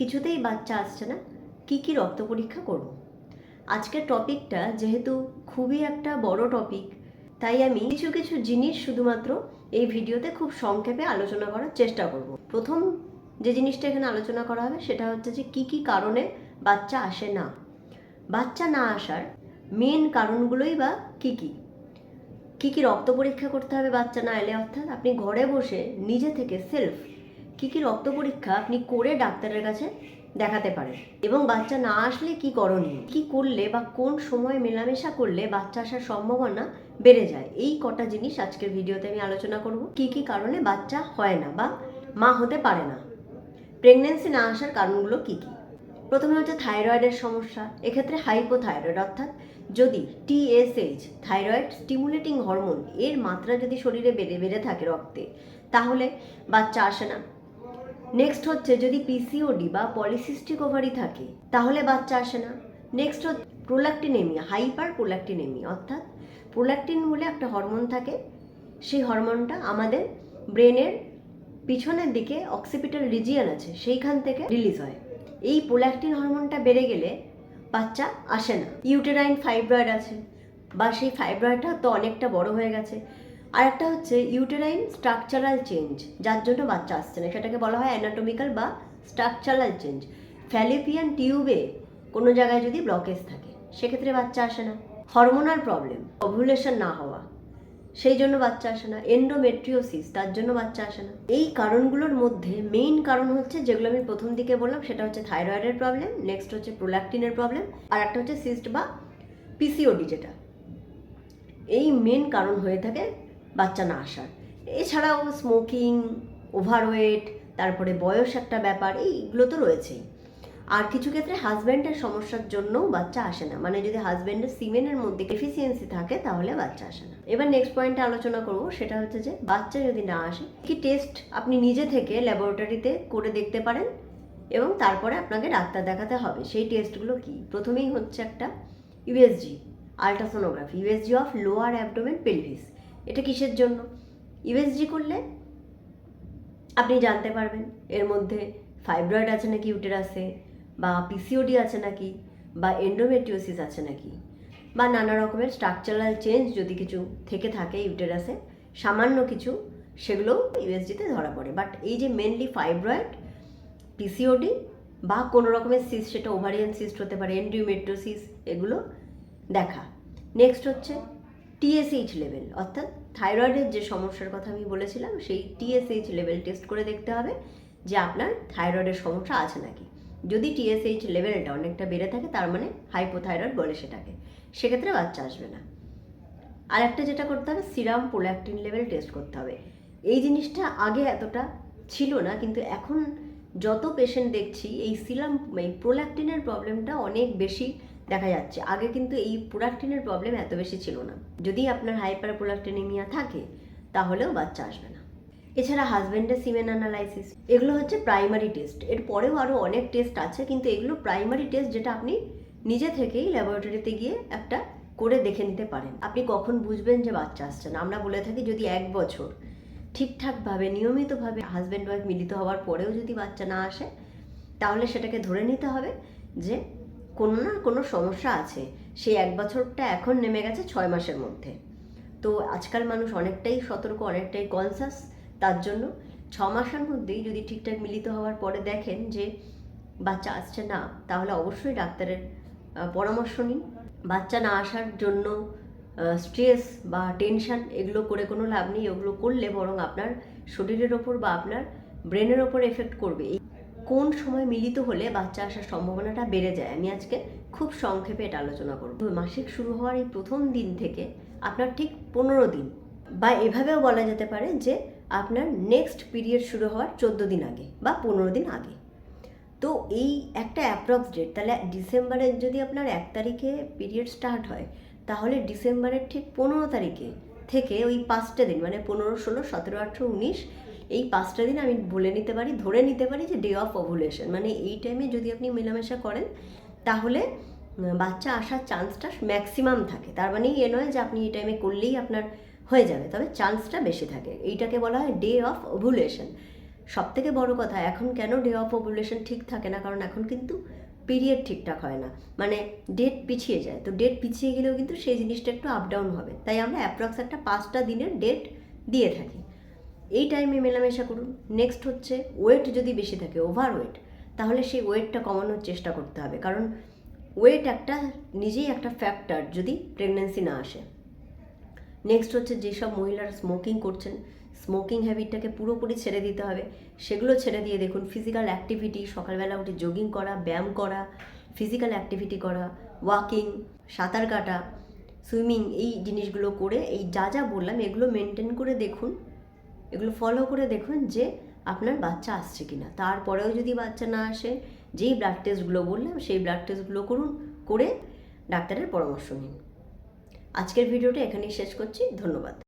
কিছুতেই বাচ্চা আসছে না। কি কি রক্ত পরীক্ষা করব? আজকের টপিকটা যেহেতু খুবই একটা বড় টপিক, তাই আমি কিছু কিছু জিনিস শুধুমাত্র এই ভিডিওতে খুব সংক্ষেপে আলোচনা করার চেষ্টা করব। প্রথম যে জিনিসটা এখানে আলোচনা করা হবে সেটা হচ্ছে যে কি কি কারণে বাচ্চা আসে না। বাচ্চা না আসার মেন কারণগুলোই বা কি কি? কি কি রক্ত পরীক্ষা করতে হবে বাচ্চা না এলে? অর্থাৎ আপনি ঘরে বসে নিজে থেকে সেলফ কি কি রক্ত পরীক্ষা আপনি করে ডাক্তারের কাছে দেখাতে পারেন? এবং বাচ্চা না আসলে কি করণীয়? কি করলে বা কোন সময় মেলামেশা করলে বাচ্চা আসার সম্ভাবনা বেড়ে যায়? এই কটা জিনিস আজকের ভিডিওতে আমি আলোচনা করব। কি কি কারণে বাচ্চা হয় না বা মা হতে পারে না? প্রেগনেন্সি না আসার কারণগুলো কি কি? প্রথমে হচ্ছে থাইরয়েডের সমস্যা। এক্ষেত্রে হাইপোথাইরয়েড, অর্থাৎ যদি টিএসএইচ থাইরয়েড স্টিমুলেটিং হরমোন, এর মাত্রা যদি শরীরে বেড়ে বেড়ে থাকে রক্তে, তাহলে বাচ্চা আসে না। নেক্সট হচ্ছে যদি পিসিওডি বা পলিসিস্টিক ওভারি থাকে, তাহলে বাচ্চা আসে না। নেক্সট হচ্ছে প্রোল্যাক্টিনেমিয়া হাইপার প্রোল্যাক্টিনেমিয়া অর্থাৎ প্রোল্যাক্টিন বলে একটা হরমোন থাকে। সেই হরমোনটা আমাদের ব্রেনের পিছনের দিকে অক্সিপিটাল রিজিয়ন আছে, সেইখান থেকে রিলিজ হয়। এই প্রোল্যাক্টিন হরমোনটা বেড়ে গেলে বাচ্চা আসে না। ইউটেরাইন ফাইব্রয়েড আছে, বা সেই ফাইব্রয়েডটা তো অনেকটা বড় হয়ে গেছে। আর একটা হচ্ছে ইউটেরাইন স্ট্রাকচারাল চেঞ্জ যার জন্য বাচ্চা আসছে না। সেটাকে বলা হয় অ্যানাটমিক্যাল বা স্ট্রাকচারাল চেঞ্জ ফ্যালিপিয়ান টিউবে কোনো জায়গায় যদি ব্লকেজ থাকে, সেক্ষেত্রে বাচ্চা আসে না। হরমোনাল প্রবলেম ওভুলেশন না হওয়া, সেই জন্য বাচ্চা আসে না। এন্ডোমেট্রিওসিস তার জন্য বাচ্চা আসে না। এই কারণগুলোর মধ্যে মেইন কারণ হচ্ছে যেগুলো আমি প্রথম দিকে বললাম, সেটা হচ্ছে থাইরয়েডের প্রবলেম নেক্সট হচ্ছে প্রোল্যাক্টিনের প্রবলেম আর একটা হচ্ছে সিস্ট বা পিসিওডি যেটা। এই মেন কারণ হয়ে থাকে বাচ্চা না আসার। এছাড়াও স্মোকিং ওভারওয়েট তারপরে বয়স একটা ব্যাপার, এইগুলো তো রয়েছেই। আর কিছু ক্ষেত্রে হাজব্যান্ডের সমস্যার জন্যও বাচ্চা আসে না। মানে যদি হাজব্যান্ডের সিমেনের মধ্যে এফিসিয়েন্সি থাকে, তাহলে বাচ্চা আসে না। এবার নেক্সট পয়েন্টে আলোচনা করব, সেটা হচ্ছে যে বাচ্চা যদি না আসে, কি টেস্ট আপনি নিজে থেকে ল্যাবরেটরিতে করে দেখতে পারেন? এবং তারপরে আপনাকে ডাক্তার দেখাতে হবে। সেই টেস্টগুলো কি? প্রথমেই হচ্ছে একটা USG ultrasonography USG of lower abdomen pelvis এটা কিসের জন্য? ইউএসজি করলে আপনি জানতে পারবেন। এর মধ্যে ফাইব্রয়েড আছে নাকি ইউটেরাসে বা পিসিওডি আছে নাকি, বা এন্ডোমেট্রিওসিস আছে নাকি, বা নানা রকমের স্ট্রাকচারাল চেঞ্জ যদি কিছু থেকে থাকে ইউটেরাসে সামান্য কিছু, সেগুলো ইউএসজিতে ধরা পড়ে। বাট এই যে মেনলি ফাইব্রয়েড পিসিওডি বা কোনো রকমের সিস্ট সেটা ওভারিয়ান সিস্ট হতে পারে এন্ডোমেট্রিওসিস এগুলো দেখা। নেক্সট হচ্ছে টিএসএইচ লেভেল অর্থাৎ থাইরয়েডের যে সমস্যার কথা আমি বলেছিলাম, সেই টিএসএইচ লেভেল টেস্ট করে দেখতে হবে যে আপনার থাইরয়েডের সমস্যা আছে নাকি। যদি টিএসএইচ লেভেলটা অনেকটা বেড়ে থাকে, তার মানে হাইপোথাইরয়েড বলে সেটাকে। সেক্ষেত্রে বাচ্চা আসবে না। আর একটা যেটা করতে হবে সিরাম প্রোল্যাক্টিন লেভেল টেস্ট করতে হবে। এই জিনিসটা আগে এতটা ছিল না, কিন্তু এখন যত পেশেন্ট দেখছি, এই সিরাম এই প্রোল্যাক্টিনের প্রবলেমটা অনেক বেশি দেখা যাচ্ছে। আগে কিন্তু এই প্রোলাক্টিনের প্রবলেম এত বেশি ছিল না। যদি আপনার হাইপার প্রোলাক্টিনিমিয়া থাকে, তাহলেও বাচ্চা আসবে না। এছাড়া হাজব্যান্ডের সিমেন অ্যানালাইসিস এগুলো হচ্ছে প্রাইমারি টেস্ট এর পরেও আরও অনেক টেস্ট আছে, কিন্তু এগুলো প্রাইমারি টেস্ট যেটা আপনি নিজে থেকেই ল্যাবরেটরিতে গিয়ে একটা করে দেখে নিতে পারেন। আপনি কখন বুঝবেন যে বাচ্চা আসছে না? আমরা বলে থাকি যদি এক বছর ঠিকঠাকভাবে, নিয়মিতভাবে হাজব্যান্ড ওয়াইফ মিলিত হওয়ার পরেও যদি বাচ্চা না আসে, তাহলে সেটাকে ধরে নিতে হবে যে কোনো না কোনো সমস্যা আছে। সেই এক বছরটা এখন নেমে গেছে ছয় মাসের মধ্যে। তো আজকাল মানুষ অনেকটাই সতর্ক, অনেকটাই কনসাস তার জন্য। ছ মাসের মধ্যেই যদি ঠিকঠাক মিলিত হওয়ার পরে দেখেন যে বাচ্চা আসছে না, তাহলে অবশ্যই ডাক্তারের পরামর্শ নিন। বাচ্চা না আসার জন্য স্ট্রেস বা টেনশন এগুলো করে কোনো লাভ নেই। ওগুলো করলে বরং আপনার শরীরের ওপর বা আপনার ব্রেনের ওপর এফেক্ট করবে। কোন সময় মিলিত হলে বাচ্চা আসার সম্ভাবনাটা বেড়ে যায়? আমি আজকে খুব সংক্ষেপে এটা আলোচনা করব। মাসিক শুরু হওয়ার এই প্রথম দিন থেকে আপনার ঠিক পনেরো দিন বা এভাবেও বলা যেতে পারে যে আপনার নেক্সট পিরিয়ড শুরু হওয়ার চোদ্দ দিন আগে বা পনেরো দিন আগে। তো এই একটা অ্যাপ্রক্স ডেট তাহলে ডিসেম্বরের যদি আপনার এক তারিখে পিরিয়ড স্টার্ট হয়, তাহলে ডিসেম্বরের ঠিক পনেরো তারিখে থেকে ওই পাঁচটা দিন মানে পনেরো, ষোলো, সতেরো, আঠেরো, উনিশ, এই পাঁচটা দিন আমি বলে নিতে পারি, ধরে নিতে পারি যে ডে অফ ওভুলেশন মানে এই টাইমে যদি আপনি মেলামেশা করেন, তাহলে বাচ্চা আসার চান্সটা ম্যাক্সিমাম থাকে। তার মানে এ নয় যে আপনি এই টাইমে করলেই আপনার হয়ে যাবে, তবে চান্সটা বেশি থাকে। এইটাকে বলা হয় ডে অফ ওভুলেশন সব থেকে বড় কথা, এখন কেন ডে অফ ওভুলেশন ঠিক থাকে না? কারণ এখন কিন্তু পিরিয়ড ঠিকঠাক হয় না। মানে ডেট পিছিয়ে যায়। তো ডেট পিছিয়ে গেলেও কিন্তু সেই জিনিসটা একটু আপ ডাউন হবে। তাই আমরা অ্যাপ্রক্স একটা পাঁচটা দিনের ডেট দিয়ে থাকি। এই টাইমে মেলামেশা করুন। নেক্সট হচ্ছে ওয়েট যদি বেশি থাকে ওভার ওয়েট তাহলে সেই ওয়েটটা কমানোর চেষ্টা করতে হবে। কারণ ওয়েট একটা নিজেই একটা ফ্যাক্টর যদি প্রেগনেন্সি না আসে। নেক্সট হচ্ছে যেসব মহিলারা স্মোকিং করছেন স্মোকিং হ্যাবিটটাকে পুরোপুরি ছেড়ে দিতে হবে। সেগুলো ছেড়ে দিয়ে দেখুন ফিজিক্যাল অ্যাক্টিভিটি সকালবেলা উঠে জগিং করা, ব্যায়াম করা ফিজিক্যাল অ্যাক্টিভিটি করা ওয়াকিং সাঁতার কাটা সুইমিং এই জিনিসগুলো করে, এই যা যা বললাম, এগুলো মেনটেন করে দেখুন, এগুলো ফলো করে দেখুন যে আপনার বাচ্চা আসছে কি না তারপরেও যদি বাচ্চা না আসে, যেই ব্লাড টেস্টগুলো বললাম, সেই ব্লাড টেস্টগুলো করুন, করে ডাক্তারের পরামর্শ নিন। আজকের ভিডিওটা এখানেই শেষ করছি, ধন্যবাদ।